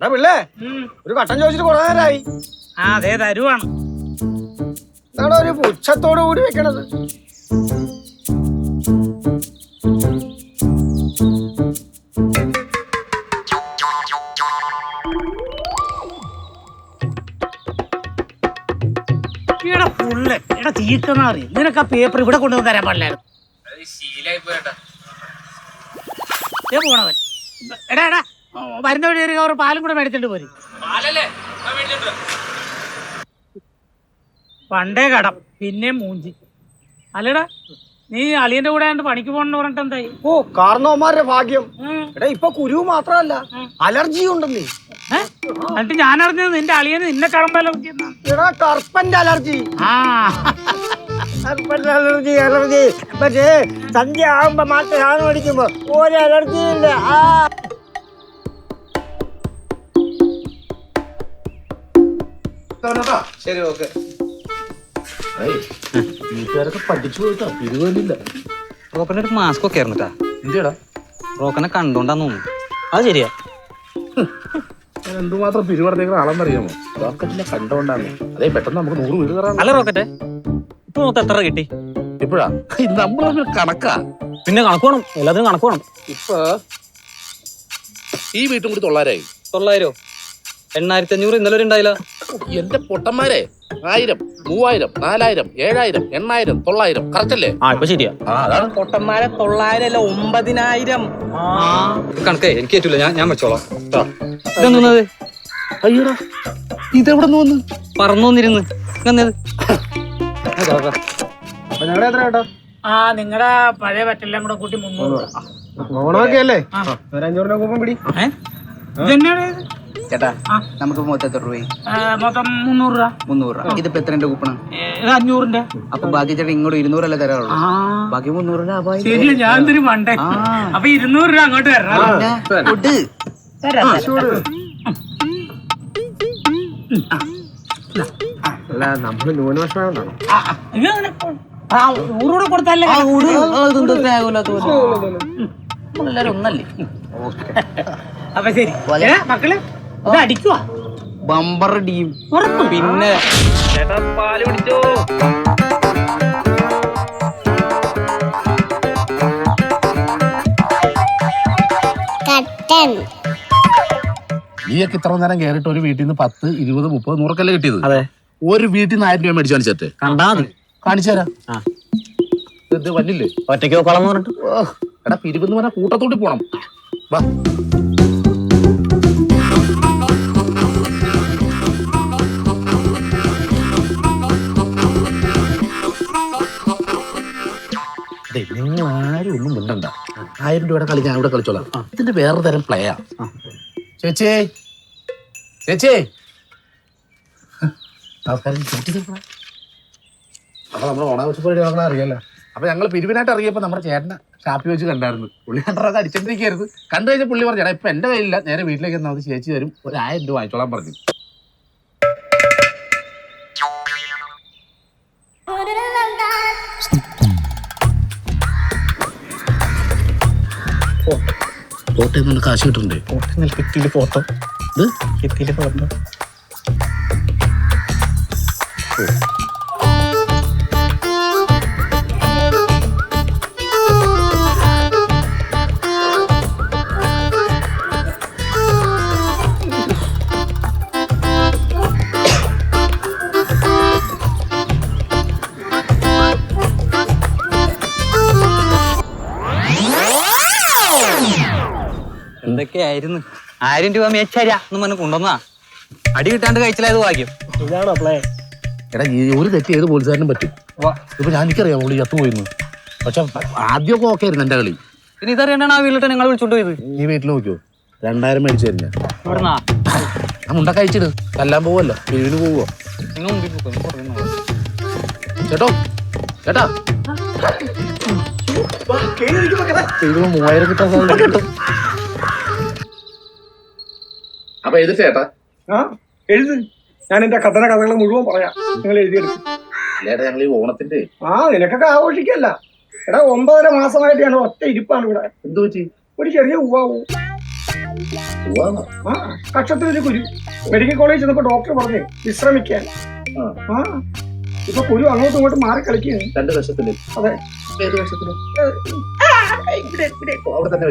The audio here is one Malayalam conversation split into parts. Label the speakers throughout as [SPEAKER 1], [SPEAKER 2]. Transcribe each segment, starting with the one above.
[SPEAKER 1] എടാ പിള്ളേ ഒരു കട്ടൻ ചോദിച്ചിട്ട് കുറെ നേരമായി
[SPEAKER 2] ആ അതെ തരുവാണ്.
[SPEAKER 1] എന്താടാ ഒരു പുച്ഛത്തോടു കൂടി വെക്കണത്?
[SPEAKER 2] ഇവിടെ ഫുള്ള് എടാ തീക്കുന്ന അറിയും നിനക്ക് ആ പേപ്പർ ഇവിടെ കൊണ്ടുവന്ന് തരാൻ പാടില്ലായിരുന്നു. ദേ പോണവൻ. എടാ എടാ വരുന്ന വഴി ഒരു കവർ പാലും കൂടെ മേടിച്ചിട്ട് പോരും. പണ്ടേ കടം പിന്നെ മൂഞ്ചി. അല്ലടാ നീ അളിയന്റെ കൂടെ ആണ്ട് പണിക്ക് പോണെന്ന് പറഞ്ഞിട്ട് എന്തായി?
[SPEAKER 1] ഓ കാരണവന്മാരുടെ ഭാഗ്യം. എടാ ഇപ്പൊ കുരു മാത്രല്ല അലർജി ഉണ്ടെന്നേ?
[SPEAKER 2] എന്നിട്ട് ഞാൻ അറിഞ്ഞത് നിന്റെ അളിയന് നിന്നെ കടമ്പല
[SPEAKER 1] എടാ കർപ്പന്റെ അലർജി.
[SPEAKER 2] ആ.
[SPEAKER 1] Allergy allergy. പക്ഷേ സന്ധ്യ ആകുമ്പോ മാത്രം സാധനം അടിക്കുമ്പോ ഒരു അലർജി ഇല്ല. ആ.
[SPEAKER 3] ശരി ഓക്കെ. വീട്ടുകാരൊക്കെ പഠിച്ചു പോയിട്ടാ പിരിവില്ല
[SPEAKER 4] റോക്കന്റെ ഒരു മാസ്ക് ഒക്കെ ആയിരുന്നിട്ടാ.
[SPEAKER 3] എന്തിയടാ
[SPEAKER 4] റോക്കനെ കണ്ടോണ്ടാന്ന് തോന്നുന്നു. അത് ശരിയാ.
[SPEAKER 3] എന്തുമാത്രം പിരിവടത്തേക്കുന്ന ആളെന്നറിയാമോ? റോക്കറ്റിനെ കണ്ടോണ്ടാണ് അതേ പെട്ടെന്ന് നമുക്ക് നൂറ് വീട് കയറാം
[SPEAKER 4] അല്ല റോക്കറ്റെ ഇപ്പൊ മൊത്തം എത്ര കിട്ടി?
[SPEAKER 3] ഇപ്പോഴാ? നമ്മൾ കണക്കാ.
[SPEAKER 4] പിന്നെ കണക്ക് വേണം എല്ലാത്തിനും കണക്ക് വേണം.
[SPEAKER 3] ഇപ്പൊ ഈ വീട്ടും കൂടി തൊള്ളാരായി
[SPEAKER 4] തൊള്ളായിരോ? എണ്ണായിരത്തി അഞ്ഞൂറ് ഇന്നലെ ഒരു ഉണ്ടായില്ല.
[SPEAKER 3] എന്റെ പൊട്ടന്മാരെ ആയിരം മൂവായിരം നാലായിരം ഏഴായിരം എണ്ണായിരം തൊള്ളായിരം കറക്റ്റല്ലേ
[SPEAKER 4] ആ ഇപ്പൊ ശരിയാ.
[SPEAKER 3] ആ അതാണ്.
[SPEAKER 5] പൊട്ടന്മാരെ തൊള്ളായിരം അല്ല ഒമ്പതിനായിരം.
[SPEAKER 4] കണക്കേ എനിക്ക് പറ്റൂല ഞാൻ ഞാൻ വെച്ചോളാം.
[SPEAKER 3] അയ്യടാ ഇതെവിടെ നിന്ന് വന്ന്?
[SPEAKER 4] പറന്നു വന്നിരുന്ന്.
[SPEAKER 1] ഞങ്ങളുടെ എത്ര കേട്ടോ
[SPEAKER 2] ആ നിങ്ങളുടെ പഴയ പറ്റെല്ലാം കൂടെ കൂട്ടി മുന്നൂറ്.
[SPEAKER 1] ഓണമൊക്കെ അല്ലേ? ഒരു കൂപ്പം പിടി?
[SPEAKER 2] ഇതെന്നാണ് ഇത്?
[SPEAKER 5] ചേട്ടാ നമുക്ക് മൊത്തം എത്ര രൂപ
[SPEAKER 2] ആ, മൊത്തം മുന്നൂറ് രൂപ.
[SPEAKER 5] മുന്നൂറ് രൂപ. ഇതിപ്പോ എത്രന്റെ കൂപ്പണ്
[SPEAKER 2] അഞ്ഞൂറിന്റെ.
[SPEAKER 5] അപ്പൊ ബാക്കി ചേട്ടാ ഇങ്ങോട്ട് ഇരുന്നൂറല്ലേ തരാറുള്ളൂ?
[SPEAKER 2] ആ.
[SPEAKER 5] ബാക്കി മുന്നൂറ്
[SPEAKER 2] രൂപ ഞാൻ മണ്ടേ. അപ്പൊ ഇരുന്നൂറ് രൂപ അങ്ങോട്ട് നമ്മൾ കൊടുത്താലേ
[SPEAKER 5] ഒന്നല്ലേ?
[SPEAKER 2] അപ്പൊ ശരി. മക്കൾ? ഇത് അടിക്കുവാ.
[SPEAKER 5] ബമ്പർ പിന്നെ
[SPEAKER 3] നീയൊക്കെ ഇത്ര നേരം കേറിട്ട് ഒരു വീട്ടിൽ നിന്ന് പത്ത് ഇരുപത് മുപ്പത് നൂറൊക്കെ കിട്ടിയത്?
[SPEAKER 4] അതെ.
[SPEAKER 3] ഒരു വീട്ടിൽ നിന്ന് ആയിരം രൂപ മേടിച്ചു കാണിച്ചേ
[SPEAKER 4] കണ്ടാ
[SPEAKER 3] കാണിച്ചു തരാം.
[SPEAKER 4] ആ.
[SPEAKER 3] ഇത് വല്ലില്ലേ?
[SPEAKER 4] ഒറ്റയ്ക്ക് എന്ന് പറഞ്ഞിട്ട്.
[SPEAKER 3] ഓ, എടാ പിരിവെന്ന് പറഞ്ഞാൽ കൂട്ടത്തോട്ടി പോണം. വാ. നിങ്ങൾ ആരും ഒന്നും മുണ്ടണ്ട. ആയിരം രൂപയുടെ കളി ഞാൻ ഇവിടെ കളിച്ചോളാം ഇതിന്റെ വേറെ തരം പ്ലേയാ ചേച്ചി. ചേച്ചി. നമസ്കാരം? അപ്പൊ നമ്മൾ ഓണാവശ്യ പരിപാടി അറിയാലോ. അപ്പൊ ഞങ്ങൾ പിരിവിനായിട്ട് അറിയപ്പോ നമ്മുടെ ചേട്ടനെ ഷാപ്പി വെച്ച് കണ്ടായിരുന്നു. പുള്ളി കണ്ടതൊക്കെ അടിച്ചോണ്ടിരിക്കരുത് കണ്ടു കഴിഞ്ഞാൽ പുള്ളി പറഞ്ഞു "എടാ, ഇപ്പൊ എന്റെ കയ്യിലില്ല. നേരെ വീട്ടിലേക്ക് എന്നാൽ ചേച്ചി തരും. ഒരു ആയിരം രൂപ വാങ്ങിച്ചോളാൻ പറഞ്ഞു. കോട്ടയം നിന്ന് കാശ് കിട്ടുന്നുണ്ട്
[SPEAKER 4] കിട്ടിയില്ല ഫോട്ടോ
[SPEAKER 3] ഇത്?
[SPEAKER 4] കിട്ടിയില്ല ഫോട്ടോ എന്തൊക്കെയായിരുന്നു ആയിരം രൂപ മേച്ചരാ എന്ന് പറഞ്ഞ് കൊണ്ടുവന്നാ അടി കിട്ടാണ്ട് കഴിച്ചില്ലായത് ഭാഗ്യം.
[SPEAKER 1] ഇതാണോ പ്ലേ
[SPEAKER 3] എടാ ഈ ഒരു തെറ്റ് ഏത് പോലീസുകാരനും പറ്റും. ഇപ്പൊ ഞാൻ എനിക്കറിയാം അവൾ ചത്തു പോയിരുന്നു പക്ഷെ ആദ്യമൊക്കെ ഓക്കെ ആയിരുന്നു എന്റെ കളി.
[SPEAKER 4] പിന്നെ ഇതറിയണ്ടാണ് ആ വീട്ടിൽ നിങ്ങൾ വിളിച്ചോണ്ട് പോയത്.
[SPEAKER 3] നീ വീട്ടിൽ നോക്കിയോ? രണ്ടായിരം മേടിച്ചു തരില്ല ഞാൻ
[SPEAKER 4] ഇവിടുന്നാ
[SPEAKER 3] മുണ്ട കഴിച്ചിട് കല്ലാൻ പോവല്ലോ? പിരിവിന് പോവോ?
[SPEAKER 4] നിങ്ങൾ മുമ്പിൽ.
[SPEAKER 3] ചേട്ടോ ചേട്ടാ. മൂവായിരം കിട്ടാൻ സാധ്യത കിട്ടും അപ്പൊ എഴുതി ചേട്ടാ.
[SPEAKER 1] ആ എഴുത്. ഞാൻ എന്റെ കഥന കഥകൾ മുഴുവൻ പറയാം. നിങ്ങൾ എഴുതിയെടുക്കും
[SPEAKER 3] ചേട്ടാ ഞങ്ങൾ ഈ ഓണത്തിന്റെ
[SPEAKER 1] ആ നിനക്കൊക്കെ ആഘോഷിക്കല്ല. എടാ ഒമ്പതര മാസമായിട്ട് ഞാൻ ഒറ്റ ഇരിപ്പാണ് ഇവിടെ.
[SPEAKER 3] എന്ത് പറ്റി?
[SPEAKER 1] ഒരു ചെറിയ ഉവാവൂ ആ കക്ഷത്തിലൊരു കുരു. മെഡിക്കൽ കോളേജ് ചെന്നപ്പോ ഡോക്ടർ പറഞ്ഞു വിശ്രമിക്കാൻ. ആ. ഇപ്പൊ കുരു അങ്ങോട്ടും ഇങ്ങോട്ടും മാറി കളിക്കുകയാണ്
[SPEAKER 3] രണ്ട് വർഷത്തിൽ
[SPEAKER 1] അതെ.
[SPEAKER 3] ഏത് അവിടെ തന്നെ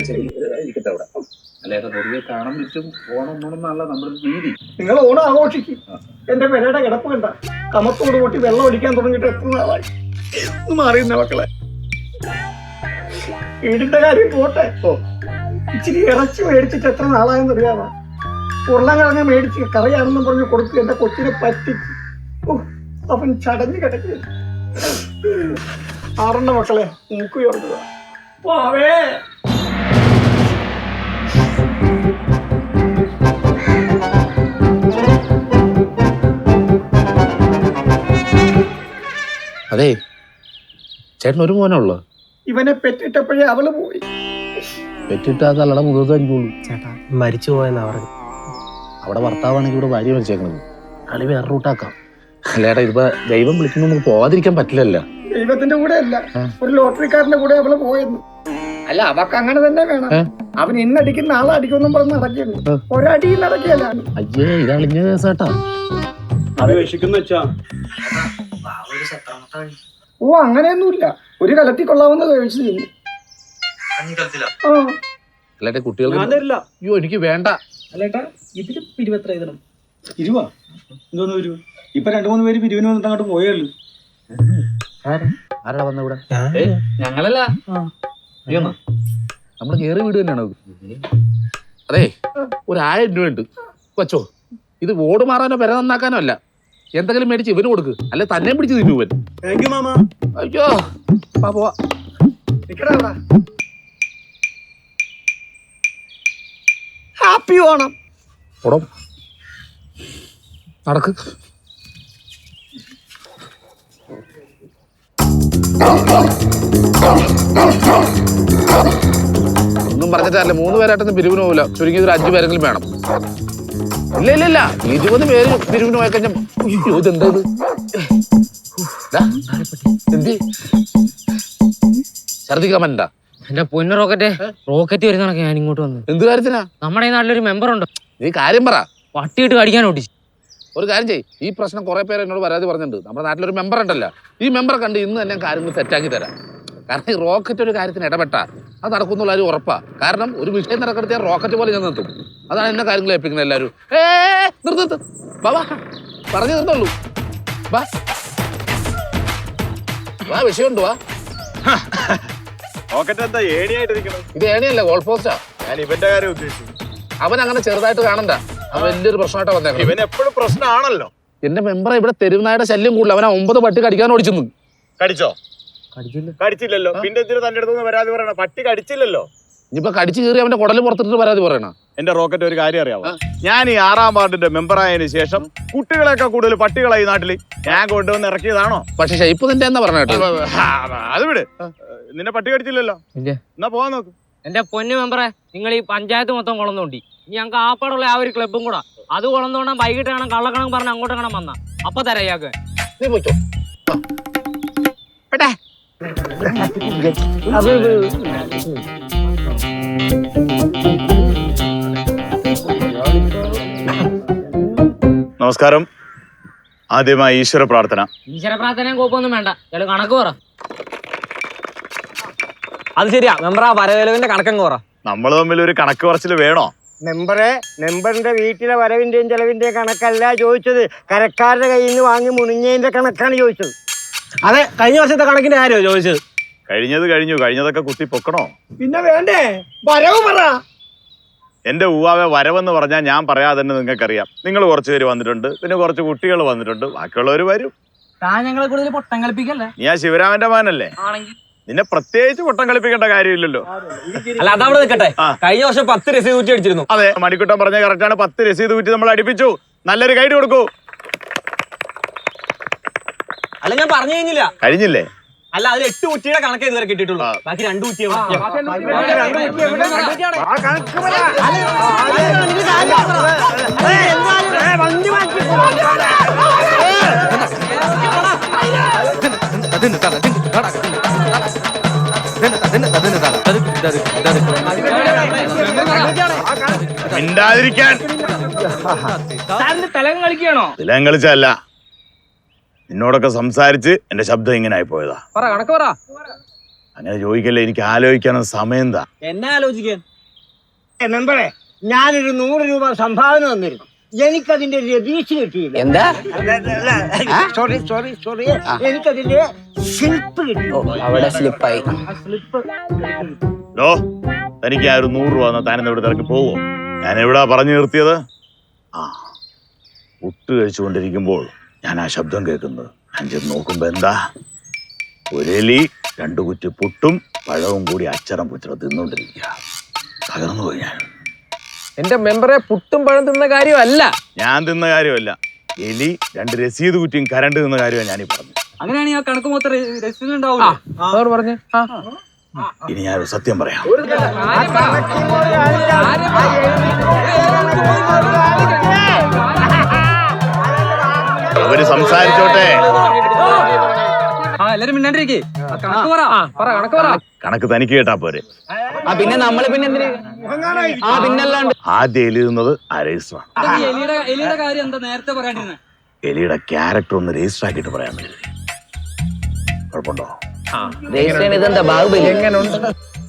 [SPEAKER 3] അവിടെ. പൊതുവെ കാണാൻ പറ്റും. ഓണം ഓണം എന്നല്ല നമ്മുടെ രീതി.
[SPEAKER 1] നിങ്ങൾ ഓണം ആഘോഷിക്കും. എന്റെ പെരയുടെ കിടപ്പ് കണ്ട. കമത്തോട് കൂട്ടി വെള്ളം ഒഴിക്കാൻ തുടങ്ങിയിട്ട് എത്ര നാളായി? ഒന്ന് മാറിയുന്ന മക്കളെ. വീടിന്റെ കാര്യം പോട്ടെ. ഓ ഇച്ചിരി ഇറച്ചി മേടിച്ചിട്ട് എത്ര നാളായെന്ന് അറിയാമോ? ഉരുളക്കിഴങ്ങ് മേടിച്ച് കറിയാണെന്നും പറഞ്ഞ് കൊടുത്ത് എന്റെ കൊച്ചിനെ പറ്റിച്ച്. അവൻ ചടഞ്ഞു കിടക്കുക ആറണ്ട മക്കളെ മൂക്ക് ഉയർത്തുക. പോവേ.
[SPEAKER 3] അതെ ചേട്ടൻ ഒരു മോനുള്ളു ഉള്ളു?
[SPEAKER 1] ഇവനെ പെറ്റിട്ടപ്പോഴേ അവൾ പോയി.
[SPEAKER 3] പെറ്റിട്ടാ തലയുടെ മുഖത്തായിരിക്കുള്ളൂ.
[SPEAKER 5] ചേട്ടാ മരിച്ചു പോയെന്നാ പറഞ്ഞു
[SPEAKER 3] അവിടെ ഭർത്താവാണെങ്കിൽ ഇവിടെ ഭാര്യ വെച്ചേക്കണത് കളി വേറെ റൂട്ടാക്കാം. അല്ലേടാ ഇതിപ്പോ ദൈവം വിളിക്കുമ്പോൾ നമുക്ക് പോവാതിരിക്കാൻ പറ്റില്ലല്ലോ.
[SPEAKER 1] ദൈവത്തിന്റെ കൂടെ അല്ല. ഒരു ലോട്ടറിക്കാരന്റെ കൂടെ അവൾ പോയെന്ന് അല്ല അവക്ക് അങ്ങനെ തന്നെ വേണം? അവൻ ഇന്നടിക്കുന്ന ആളെ അടിക്കുമെന്നും പറഞ്ഞ് നടക്കുന്നു. ഒരടിയിൽ നടക്കുകയല്ല
[SPEAKER 3] അയ്യേ ഇതളിഞ്ഞ കേസാട്ടാ.
[SPEAKER 1] ഓ അങ്ങനെയൊന്നുമില്ല. ഒരു കലത്തിൽ കൊള്ളാവുന്ന കഴിച്ചു
[SPEAKER 3] അല്ലാട്ടെ കുട്ടികൾക്ക് അയ്യോ എനിക്ക് വേണ്ട.
[SPEAKER 6] അല്ലേട്ടാ ഇതിൽ പിരിവെത്ര എഴുതണം. പിരിവാ എന്തോന്ന് വരൂ? ഇപ്പൊ രണ്ടു മൂന്ന് പേര് പിരിവിന് വന്നിട്ട് അങ്ങോട്ട് പോയുള്ളൂ
[SPEAKER 3] ആരാടാ വന്ന ഇവിടെ?
[SPEAKER 4] ഞങ്ങളല്ല.
[SPEAKER 3] നമ്മൾ കേറി വീട് തന്നെയാണ് അതെ ഒരു ആയിരം രൂപ ഉണ്ട് കൊച്ചോ ഇത് ഓട് മാറാനോ പെര നന്നാക്കാനോ അല്ല. എന്തെങ്കിലും മേടിച്ച് ഇവന് കൊടുക്ക്. അല്ല തന്നെ പിടിച്ച് തിന്നു ഇവൻ. അയ്യോ പോവാ.
[SPEAKER 1] ഹാപ്പി ഓണം.
[SPEAKER 3] ഓടം. നടക്ക്. ഒന്നും പറഞ്ഞിട്ടല്ല. മൂന്ന് പേരായിട്ടൊന്നും പിരിവിന് പോകില്ല ചുരുങ്ങിയത് ഒരു അഞ്ചു പേരെങ്കിലും വേണം. ഇല്ല ഇല്ല ഇല്ല. ഇരുപത് പേര് പിരിവിന് പോയി കഴിഞ്ഞാൽ അയ്യോ ഇതെന്താ ഇത്? ദാ, എന്ത്? ഛർദിക്കാൻ പറ്റണ്ട
[SPEAKER 7] എന്റെ പൊന്ന റോക്കറ്റ് റോക്കറ്റ് വരുന്ന ഞാൻ ഇങ്ങോട്ട് വന്നു
[SPEAKER 3] എന്ത് കാര്യത്തിനാ?
[SPEAKER 7] നമ്മുടെ ഈ നാട്ടിലൊരു മെമ്പർ ഉണ്ട്.
[SPEAKER 3] നീ കാര്യം പറ.
[SPEAKER 7] പട്ടിയിട്ട് കടിക്കാൻ ഓടിച്ചു.
[SPEAKER 3] ഒരു കാര്യം ചെയ്യ്. ഈ പ്രശ്നം കുറേ പേര് എന്നോട് പരാതി പറഞ്ഞിട്ടുണ്ട്. നമ്മുടെ നാട്ടിലൊരു മെമ്പർ ഉണ്ടല്ലോ. ഈ മെമ്പറെ കണ്ട് ഇന്ന് തന്നെ കാര്യങ്ങൾ സെറ്റാക്കി തരാം. കാരണം ഈ റോക്കറ്റ് ഒരു കാര്യത്തിന് ഇടപെട്ട. അത് നടക്കുന്നുള്ള ഒരു ഉറപ്പാ. കാരണം ഒരു വിഷയം നടക്കെടുത്തിയാൽ റോക്കറ്റ് പോലെ ഞാൻ നിർത്തും. അതാണ് എന്നെ കാര്യങ്ങൾ ഏൽപ്പിക്കുന്നത് എല്ലാവരും. ഏ നിർത്ത് നിർത്ത്. വാ വാ. പറഞ്ഞു നിർത്തുള്ളൂ വാ. വാ വിഷയമുണ്ട് വാ.
[SPEAKER 8] റോക്കറ്റ് എന്താ
[SPEAKER 3] ഇത് ഏണിയല്ല ഗോൾ പോസ്റ്റാ
[SPEAKER 8] ഞാൻ ഇവന്റെ കാര്യം ഉദ്ദേശിച്ചു.
[SPEAKER 3] അവൻ അങ്ങനെ ചെറുതായിട്ട് കാണണ്ട. വലിയൊരു പ്രശ്നമായിട്ടാ വന്നേ
[SPEAKER 8] ഇവൻ എപ്പോഴും പ്രശ്നമാണല്ലോ
[SPEAKER 3] എന്റെ മെമ്പർ ഇവിടെ തെരുവുനായുടെ ശല്യം കൂടുതൽ അവനെ ഒമ്പത് പട്ടി കടിക്കാൻ ഓടിച്ചു
[SPEAKER 8] കടിച്ചോ?
[SPEAKER 7] കടിച്ചില്ല.
[SPEAKER 8] കടിച്ചില്ലല്ലോ. പിന്നെ എന്തിനു തന്റെ അടുത്ത് പരാതി പറയണ? പട്ടി കടിച്ചില്ലല്ലോ.
[SPEAKER 3] ഇനിയിപ്പൊ കടിച്ചു കയറി അവന്റെ കുടൽ പുറത്തിട്ട് പരാതി പറയണ.
[SPEAKER 8] എന്റെ റോക്കറ്റ് ഒരു കാര്യം അറിയാമോ ഞാൻ ഈ ആറാം വാർഡിന്റെ മെമ്പർ ആയതിനു ശേഷം കുട്ടികളെയൊക്കെ കൂടുതൽ പട്ടികളായി ഈ നാട്ടിൽ ഞാൻ കൊണ്ടുവന്ന് ഇറക്കിയതാണോ?
[SPEAKER 3] പക്ഷെ ഷെയ്പ്പ് നിന്റെ എന്താ പറഞ്ഞ കേട്ടോ?
[SPEAKER 8] അത് വിട്. നിന്നെ പട്ടി കടിച്ചില്ലല്ലോ. എന്നാ പോവാൻ നോക്ക്.
[SPEAKER 7] എന്റെ പൊന്നു മെമ്പറെ നിങ്ങൾ ഈ പഞ്ചായത്ത് മൊത്തം കുളന്നോണ്ടി. ഞങ്ങൾക്ക് ആപ്പാടുള്ള ആ ഒരു ക്ലബും കൂടെ. അത് കുളന്നോണ്ടാൻ വൈകിട്ട് കാണാൻ കള്ളക്കണം പറഞ്ഞ് അങ്ങോട്ട് കാണാൻ വന്ന. അപ്പൊ തരാം ഇയാൾക്ക്.
[SPEAKER 3] നീ
[SPEAKER 8] നമസ്കാരം. ആദ്യമായി ഈശ്വര പ്രാർത്ഥന.
[SPEAKER 7] ഈശ്വര പ്രാർത്ഥനയും കോപ്പൊന്നും വേണ്ട. ചില കണക്ക് പറ.
[SPEAKER 5] അത് ശരിയാ. മെമ്പർ ആ വരവേലവിന്റെ കണക്കങ്ങ് പറ.
[SPEAKER 8] നമ്മൾ തമ്മിൽ ഒരു കണക്ക് പറച്ചിൽ വേണോ?
[SPEAKER 1] മെമ്പറെ മെമ്പറിന്റെ വീട്ടിലെ വരവിന്റെയും ചെലവിന്റെയും കണക്കല്ല ചോദിച്ചത്. കരക്കാരുടെ കയ്യിൽ നിന്ന് വാങ്ങി മുണിഞ്ഞതിന്റെ കണക്കാണ് ചോദിച്ചത്.
[SPEAKER 5] അതെ കഴിഞ്ഞ വർഷത്തെ കണക്കിന്റെ ആരോ ചോദിച്ചത്?
[SPEAKER 8] കഴിഞ്ഞത് കഴിഞ്ഞു. കഴിഞ്ഞതൊക്കെ കുത്തി പൊക്കണോ?
[SPEAKER 1] പിന്നെ വേണ്ടേ? വരവ് പറ.
[SPEAKER 8] എന്റെ ഊവാവെ വരവെന്ന് പറഞ്ഞാൽ ഞാൻ പറയാതെ തന്നെ നിങ്ങൾക്കറിയാം. നിങ്ങൾ കുറച്ച് പേര് വന്നിട്ടുണ്ട് പിന്നെ കുറച്ച് കുട്ടികൾ വന്നിട്ടുണ്ട്. ബാക്കിയുള്ളവർ വരും.
[SPEAKER 5] താൻ ഞങ്ങളെ കൂടുതൽ പൊട്ടം കളിപ്പിക്കല്ലേ?
[SPEAKER 8] നീ ആ ശിവരാമന്റെ മകനല്ലേ? നിന്നെ പ്രത്യേകിച്ച് പൊട്ടം കളിപ്പിക്കേണ്ട കാര്യമില്ലല്ലോ.
[SPEAKER 5] അല്ല അതവിടെ നിൽക്കട്ടെ. കഴിഞ്ഞ വർഷം പത്ത് രസീത് ഊറ്റി അടിച്ചിരുന്നു.
[SPEAKER 8] അതെ മണിക്കുട്ടം പറഞ്ഞ കറക്റ്റാണ് പത്ത് രസീത് കുറ്റി നമ്മൾ അടിപ്പിച്ചു. നല്ലൊരു ഗൈഡ് കൊടുക്കൂ.
[SPEAKER 5] അല്ല ഞാൻ പറഞ്ഞു കഴിഞ്ഞില്ല.
[SPEAKER 8] കഴിഞ്ഞില്ലേ?
[SPEAKER 5] അല്ല അതിൽ എട്ട് കുറ്റിയുടെ കണക്ക് ഇതുവരെ കിട്ടിയിട്ടുള്ളൂ. ബാക്കി രണ്ട് കുറ്റിയാണ്
[SPEAKER 1] ആ കണക്ക് പറ. ഏ, വണ്ടി മാറ്റി
[SPEAKER 8] മിണ്ടാതിരിക്കാൻ. കളിച്ചല്ല നിന്നോടൊക്കെ സംസാരിച്ച് എന്റെ ശബ്ദം ഇങ്ങനെ ആയി പോയതാ.
[SPEAKER 7] പറ കണക്ക് പറ.
[SPEAKER 8] അങ്ങനെ ചോദിക്കല്ലേ എനിക്ക് ആലോചിക്കാനുള്ള സമയം എന്താ?
[SPEAKER 7] എന്നെ ആലോചിക്കാൻ?
[SPEAKER 1] മെമ്പറെ ഞാനൊരു നൂറ് രൂപ സംഭാവന തന്നിരുന്നു. എനിക്കതിന്റെ രതീഷ് കിട്ടിയില്ല.
[SPEAKER 5] എന്താ?
[SPEAKER 1] സോറി സോറി സോറി എനിക്കതിന്റെ സ്ലിപ്പ് കിട്ടി
[SPEAKER 5] അവിടെ സ്ലിപ്പായി
[SPEAKER 8] ലോ തനിക്ക് ആ ഒരു നൂറ് രൂപ എന്നാൽ താനെന്ന് ഇവിടെ തിരക്കി പോവോ? ഞാൻ എവിടാ പറഞ്ഞു നിർത്തിയത്? ആ പുട്ട് കഴിച്ചുകൊണ്ടിരിക്കുമ്പോൾ ഞാൻ ആ ശബ്ദം കേൾക്കുന്നത്. ഞാൻ ചെന്ന് നോക്കുമ്പോ എന്താ? ഒരെലി രണ്ടു കുറ്റി പുട്ടും പഴവും കൂടി അച്ചറം പുച്ചറ തിന്നുകൊണ്ടിരിക്കുക തകർന്നു പോയി ഞാൻ.
[SPEAKER 5] എന്റെ മെമ്പറെ പുട്ടും പഴം തിന്ന കാര്യമല്ല.
[SPEAKER 8] ഞാൻ തിന്ന കാര്യമല്ല. എലി രണ്ട് രസീത് കുറ്റിയും കരണ്ട് തിന്ന കാര്യമാണ് ഞാനീ പറഞ്ഞു
[SPEAKER 7] അങ്ങനെയാണ് ആ കണക്ക് മൊത്തം രസീത്
[SPEAKER 5] പറഞ്ഞു. ആ.
[SPEAKER 8] ഇനി ഞാനൊരു സത്യം പറയാം. അവർ സംസാരിച്ചോട്ടെ.
[SPEAKER 7] ആ എല്ലാരും മിണ്ടാണ്ടിരിക്കേ. കണക്ക് പറ. പറ കണക്ക് പറ.
[SPEAKER 8] കണക്ക് തനിക്ക് കേട്ടാ പോരെ.
[SPEAKER 5] ആ പിന്നെ നമ്മൾ പിന്നെ ആ പിന്നല്ലാണ്ട്
[SPEAKER 8] ആദ്യം എലി തിന്നത്
[SPEAKER 7] എലിയുടെ എലിയുടെ കാര്യം എന്താ നേരത്തെ പറയാണ്ടിരുന്നത്
[SPEAKER 8] എലിയുടെ ക്യാരക്ടർ ഒന്ന് രജിസ്റ്റർ ആക്കിയിട്ട് പറയാൻ കുഴപ്പമുണ്ടോ?
[SPEAKER 5] ഇതെന്താ ബാഹുബലി?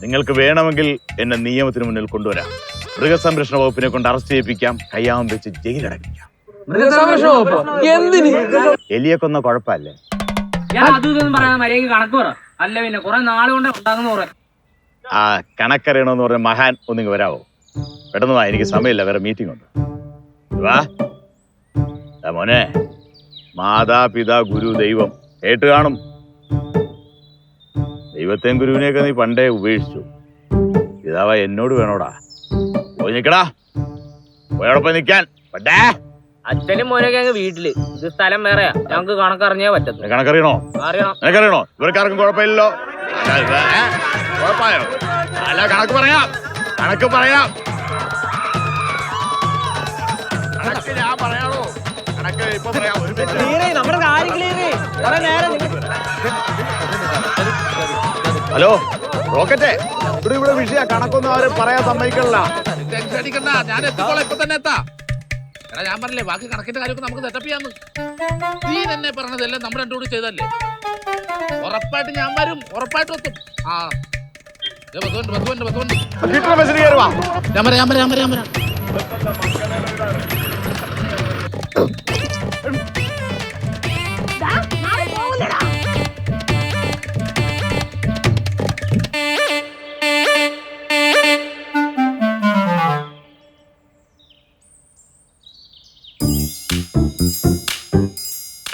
[SPEAKER 8] നിങ്ങൾക്ക് വേണമെങ്കിൽ എന്നെ നിയമത്തിന് മുന്നിൽ കൊണ്ടുവരാം. മൃഗസംരക്ഷണ വകുപ്പിനെ കൊണ്ട് അറസ്റ്റ് ചെയ്യിപ്പിക്കാം കയ്യാവും വെച്ച് ജയിലടപ്പിക്കാം
[SPEAKER 5] മൃഗസംരക്ഷണ വകുപ്പ്? എന്തിന്?
[SPEAKER 8] എലിയെ കൊന്ന കുഴപ്പമല്ലേ?
[SPEAKER 7] ഞാൻ അതും ഇതൊന്നും കണക്ക് പറ. അല്ല പിന്നെ കുറെ നാൾ കൊണ്ട് ഉണ്ടാകുന്ന പറയാം
[SPEAKER 8] ആ കണക്കറിയണമെന്ന് പറഞ്ഞ മഹാൻ ഒന്നിങ്ങ് വരാവോ? പെട്ടെന്ന് വാ എനിക്ക് സമയമില്ല വേറെ മീറ്റിംഗ് ഉണ്ട്. വാ. മോനെ. മാതാപിതാ ഗുരു ദൈവം. കേട്ട് കാണും. ദൈവത്തെയും ഗുരുവിനെയൊക്കെ നീ പണ്ടേ ഉപേക്ഷിച്ചു. പിതാവ എന്നോട് വേണോടാ. പോയി നിക്കടാ പോയോടൊപ്പം നിക്കാൻ പറ്റേ
[SPEAKER 7] അച്ഛനും മോനൊക്കെ അങ്ങ് വീട്ടിൽ. ഇത് സ്ഥലം വേറെയാ. ഞങ്ങക്ക് കണക്കറിഞ്ഞേ പറ്റത്തു
[SPEAKER 8] കണക്കറിയണോ?
[SPEAKER 7] അറിയണോ.
[SPEAKER 8] നിനക്കറിയണോ? ഇവർക്കാർക്കും കുഴപ്പമില്ലല്ലോ. അല്ല? കുഴപ്പമായോ കണക്ക് പറയാം. കണക്ക് പറയാം. കണക്ക് ഞാൻ പറയാണോ കണക്ക് ഇപ്പൊ പറയാം. ഒരു മിനിറ്റ്.
[SPEAKER 7] നമ്മുടെ കാര്യം
[SPEAKER 8] ഹലോ റോക്കറ്റേ. ഇവിടെ ഇവിടെ വിഷയ കണക്കൊന്നും അവർ പറയാൻ സമ്മതിക്കണില്ല.
[SPEAKER 3] ടെൻഷൻ അടിക്കണ്ട ഞാൻ എത്തിക്കോളാം ഇപ്പൊ തന്നെ എത്താ. എടാ ഞാൻ പറഞ്ഞില്ലേ ബാക്കി കണക്കിന്റെ കാര്യമൊക്കെ നമുക്ക് സെറ്റപ്പ് ചെയ്യാന്ന്. നീ തന്നെ പറഞ്ഞതെല്ലാം നമ്മൾ രണ്ടുകൂടി ചെയ്തല്ലേ ഉറപ്പായിട്ട് ഞാൻ വരും ഉറപ്പായിട്ട് എത്തും. ആ. ദേ
[SPEAKER 8] കിട്ടുന്ന
[SPEAKER 3] ഞാൻ വരാം ഞാൻ വരാം ഞാൻ വരാം ഞാൻ വരാം.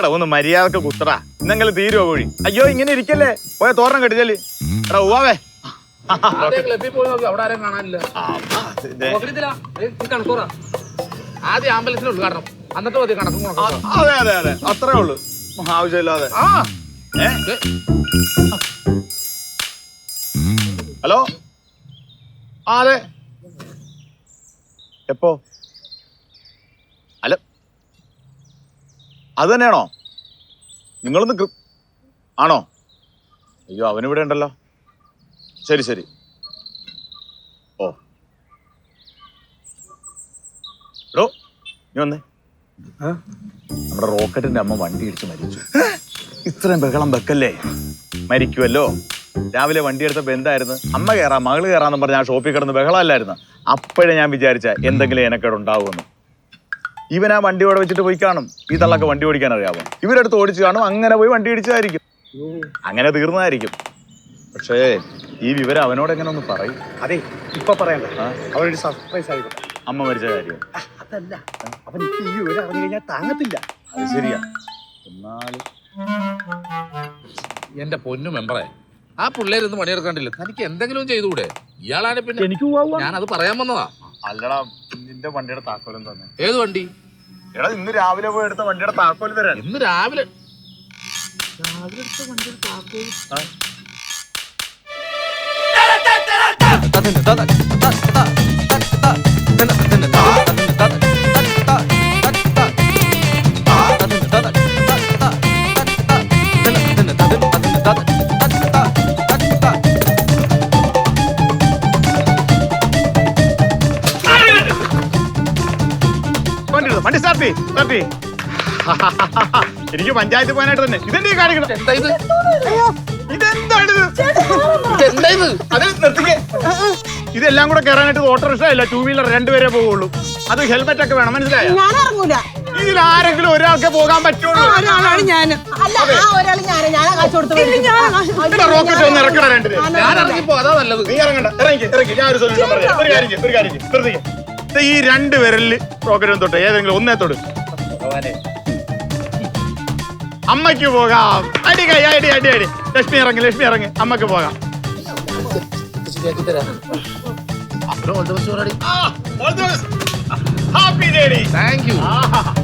[SPEAKER 8] എടാ ഒന്ന് മര്യാദയ്ക്ക് കുത്തടാ. ഇന്നെങ്കിലും തീരുവോ കോഴി? അയ്യോ ഇങ്ങനെ ഇരിക്കല്ലേ? പോയ തോരണം കെട്ടിച്ചല്ലേ എടാ ഉവാവേ
[SPEAKER 3] ആദ്യം ഉദ്ഘാടനം എന്നിട്ട് മതി കണക്കും
[SPEAKER 8] അതെ അതെ അതെ. അത്രേ ഉള്ളു. ആവശ്യമില്ലാതെ. ഹലോ? ആ അതെ. എപ്പോ? അത് തന്നെയാണോ നിങ്ങളൊന്ന് ആണോ? അയ്യോ അവനിവിടെ ഉണ്ടല്ലോ. ശരി ശരി. ഓ. എടോ നീ വന്നേ. നമ്മുടെ റോക്കറ്റിന്റെ അമ്മ വണ്ടി ഇടിച്ച് മരിച്ചു. ഇത്രയും ബഹളം വെക്കല്ലേ? മരിക്കുമല്ലോ രാവിലെ വണ്ടി എടുത്തപ്പോ എന്തായിരുന്നു? അമ്മ കയറാം മകൾ കയറാന്ന് പറഞ്ഞ ആ ഷോപ്പിൽ കിടന്ന് ബഹളമല്ലായിരുന്നു? അപ്പോഴേ ഞാൻ വിചാരിച്ച എന്തെങ്കിലും എനക്കേട് ഉണ്ടാവുമെന്ന് ഇവൻ ആ വണ്ടി ഓടെ വെച്ചിട്ട് പോയി കാണും. ഈ തള്ളൊക്കെ വണ്ടി ഓടിക്കാൻ അറിയാമോ ഇവരടുത്ത് ഓടിച്ചു കാണും അങ്ങനെ പോയി വണ്ടി ഇടിച്ചതായിരിക്കും. അങ്ങനെ തീർന്നതായിരിക്കും. പക്ഷേ ഈ വിവരം അവനോട് എങ്ങനെ ഒന്ന് പറയും?
[SPEAKER 1] അതെ ഇപ്പൊ പറയണ്ട? അവനൊരു സർപ്രൈസ് ആയിരിക്കും
[SPEAKER 8] അമ്മ മരിച്ച കാര്യം.
[SPEAKER 1] അതല്ല. അവൻ ഈ വിവരം അറിഞ്ഞു കഴിഞ്ഞാൽ താങ്ങത്തില്ല.
[SPEAKER 8] അത് ശരിയാ. എന്നാലും
[SPEAKER 3] എന്റെ പൊന്നു മെമ്പറെ ആ പിള്ളേരൊന്നും പണിയെടുക്കാണ്ടില്ല? തനിക്ക് എന്തെങ്കിലും ചെയ്തുകൂടെ? ഇയാളാണ് പിന്നെ
[SPEAKER 1] എനിക്ക്
[SPEAKER 3] ഞാൻ അത് പറയാൻ വന്നതാ.
[SPEAKER 8] അല്ലടാ നിന്റെ വണ്ടിയുടെ താക്കോലും തന്നെ
[SPEAKER 3] ഏത് വണ്ടി?
[SPEAKER 8] എടാ ഇന്ന് രാവിലെ പോയി എടുത്ത വണ്ടിയുടെ താക്കോൽ തരാൻ
[SPEAKER 3] ഇന്ന് രാവിലെ
[SPEAKER 8] രാവിലെ എടുത്ത വണ്ടിയുടെ താക്കോൽ സ്റ്റാർട്ട് എനിക്ക് പഞ്ചായത്ത് പോകാനായിട്ട് തന്നെ. ഇതെന്താ ഈ കാണിക്കണം?
[SPEAKER 3] എന്താ ഇത്?
[SPEAKER 8] ഇതെന്താണ് ഇത്?
[SPEAKER 3] എന്താ ഇത്?
[SPEAKER 8] അത് നിർത്തിക്കേ. ഇതെല്ലാം കൂടെ കയറാനായിട്ട് ഓട്ടോറിക്ഷ അല്ല ടൂ വീലർ രണ്ടുപേരെ പോവുള്ളൂ. അത് ഹെൽമെറ്റ് ഒക്കെ വേണം മനസ്സിലായോ?
[SPEAKER 9] ഞാൻ ഇറങ്ങൂല.
[SPEAKER 8] ഇതിൽ ആരെങ്കിലും ഒരാൾക്ക് പോകാൻ പറ്റുള്ളൂ.
[SPEAKER 9] ഒരാളാണ് ഞാൻ.
[SPEAKER 8] റോക്കറ്റ് ഒന്ന് ഇറക്കണം രണ്ടുപേരും?
[SPEAKER 3] ഞാൻ ഇറങ്ങിപ്പോ അതാ നല്ലത്.
[SPEAKER 8] നീ ഇറങ്ങണ്ട. ഇറങ്ങി ഇറങ്ങി ഞാൻ ഒരു സൊല്യൂഷൻ പറയാം. ഒരു കാര്യം ഒരു കാര്യം ഈ രണ്ട് വിരലിൽ റോക്കറ്റ് തൊട്ട്. ഏതെങ്കിലും ഒന്നേ തൊട്ട് അമ്മയ്ക്ക് പോകാം. അടി കൈ അടി അടി അടി. ലക്ഷ്മി ഇറങ്ങി ലക്ഷ്മി ഇറങ്ങി. അമ്മയ്ക്ക് പോകാം. ഹാപ്പി ഡേഡി
[SPEAKER 3] താങ്ക് യു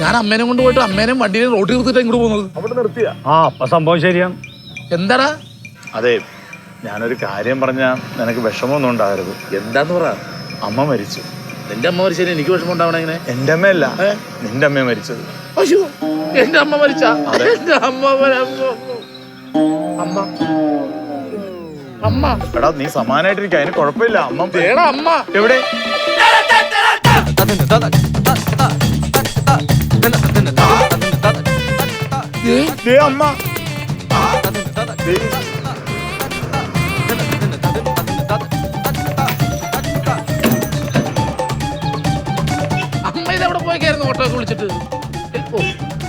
[SPEAKER 3] ഞാൻ അമ്മേനെ കൊണ്ട് പോയിട്ട് അമ്മേനെയും വണ്ടിയെ റോട്ടിൽ നിർത്തിട്ട് ഇങ്ങോട്ട് പോകുന്നത്.
[SPEAKER 8] അവിടെ നിർത്തിയ?
[SPEAKER 6] ആ അപ്പൊ സംഭവം ശരിയാ.
[SPEAKER 3] എന്താടാ?
[SPEAKER 8] അതെ ഞാനൊരു കാര്യം പറഞ്ഞാ നിനക്ക് വിഷമമൊന്നും ഉണ്ടാകരുത്
[SPEAKER 3] എന്താന്ന് പറ?
[SPEAKER 8] അമ്മ മരിച്ചു.
[SPEAKER 3] നിന്റെ അമ്മ മരിച്ചതിന് എനിക്ക് വിഷമം ഉണ്ടാവണ എങ്ങനെ
[SPEAKER 8] എന്റെ അമ്മയല്ല നിന്റെ അമ്മ മരിച്ചത്.
[SPEAKER 3] അയ്യോ എന്റെ അമ്മ മരിച്ച? എന്റെ അമ്മ അമ്മ. അമ്മ.
[SPEAKER 8] എടാ നീ സമാനായിട്ടിരിക്കുക അതിന് കുഴപ്പമില്ല. അമ്മ എവിടെ?
[SPEAKER 3] ദേ,
[SPEAKER 8] ദേ അമ്മ ദേ,
[SPEAKER 3] അമ്മ ഇത് എവിടെ പോയേക്കായിരുന്നു ഓട്ടോ വിളിച്ചിട്ട്. ഓ,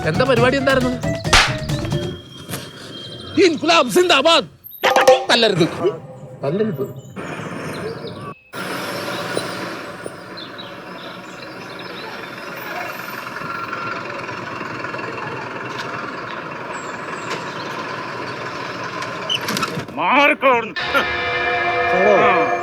[SPEAKER 3] എന്താ പരിപാടി എന്തായിരുന്നു? ഇൻകുലാബ് സിന്ദാബാദ്. തല്ലരുത് തല്ലരുത്
[SPEAKER 8] corn. corn.